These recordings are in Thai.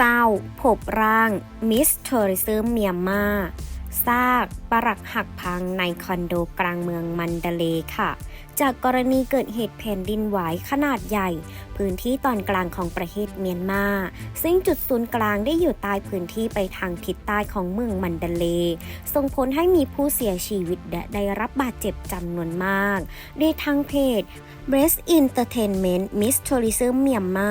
เศร้า พบร่าง มิสเทอริซึมเมียมมาซากปรักหักพังในคอนโดกลางเมืองมันเดเลค่ะ จากกรณีเกิดเหตุแผ่นดินไหวขนาดใหญ่ พื้นที่ตอนกลางของประเทศเมียนมา ซึ่งจุดศูนย์กลางได้อยู่ใต้พื้นที่ไปทางทิศใต้ของเมืองมันเดเล ส่งผลให้มีผู้เสียชีวิตและได้รับบาดเจ็บจำนวนมากโดยทางเพจ Breast Entertainment Miss Tourism เมียนมา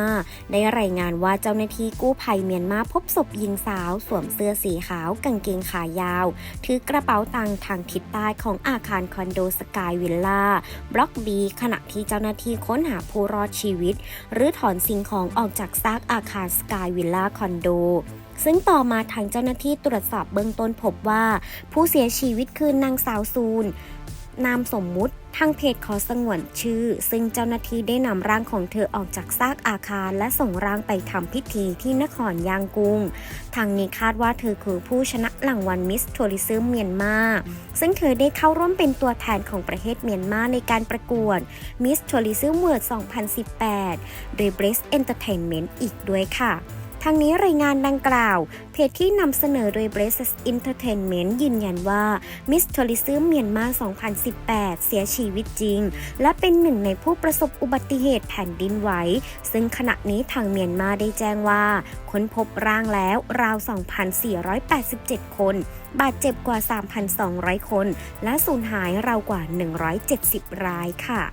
ได้รายงานว่าเจ้าหน้าที่กู้ภัยเมียนมาพบศพหญิงสาว สวมเสื้อสีขาวกางเกงขายาว ถือกระเป๋าตังค์ทางทิศใต้ของอาคารคอนโดสกายวิลล่าบล็อกบีขณะที่เจ้าหน้าที่ค้นหาผู้รอดชีวิต หรือถอนสิ่งของออกจากซากอาคารสกายวิลล่าคอนโดซึ่งต่อมาทางเจ้าหน้าที่ตรวจสอบเบื้องต้นพบว่า ผู้เสียชีวิตคือนางสาวซูน นามสมมุติ ทางเพจขอสงวนชื่อ ซึ่งเจ้าหน้าที่ได้นำร่างของเธอออกจากซากอาคารและส่งร่างไปทำพิธีที่นครยางกุง ทางนี้คาดว่าเธอคือผู้ชนะรางวัลมิสทัวริซึมเมียนมา ซึ่งเธอได้เข้าร่วมเป็นตัวแทนของประเทศเมียนมาในการประกวด Miss Tourism World 2018 โดย Breast Entertainment อีกด้วยค่ะางนี้รายงานดังกล่าว เพจที่นำเสนอโดย Breast Entertainment ยืนยันว่า Miss Tourism เมียนมา 2018 เสียชีวิตจริง และเป็นหนึ่งในผู้ประสบอุบัติเหตุแผ่นดินไหว ซึ่งขณะนี้ทางเมียนมาได้แจ้งว่า ค้นพบร่างแล้วราว 2,487 คน บาดเจ็บกว่า 3,200 คน และสูญหายราวกว่า 170 รายค่ะ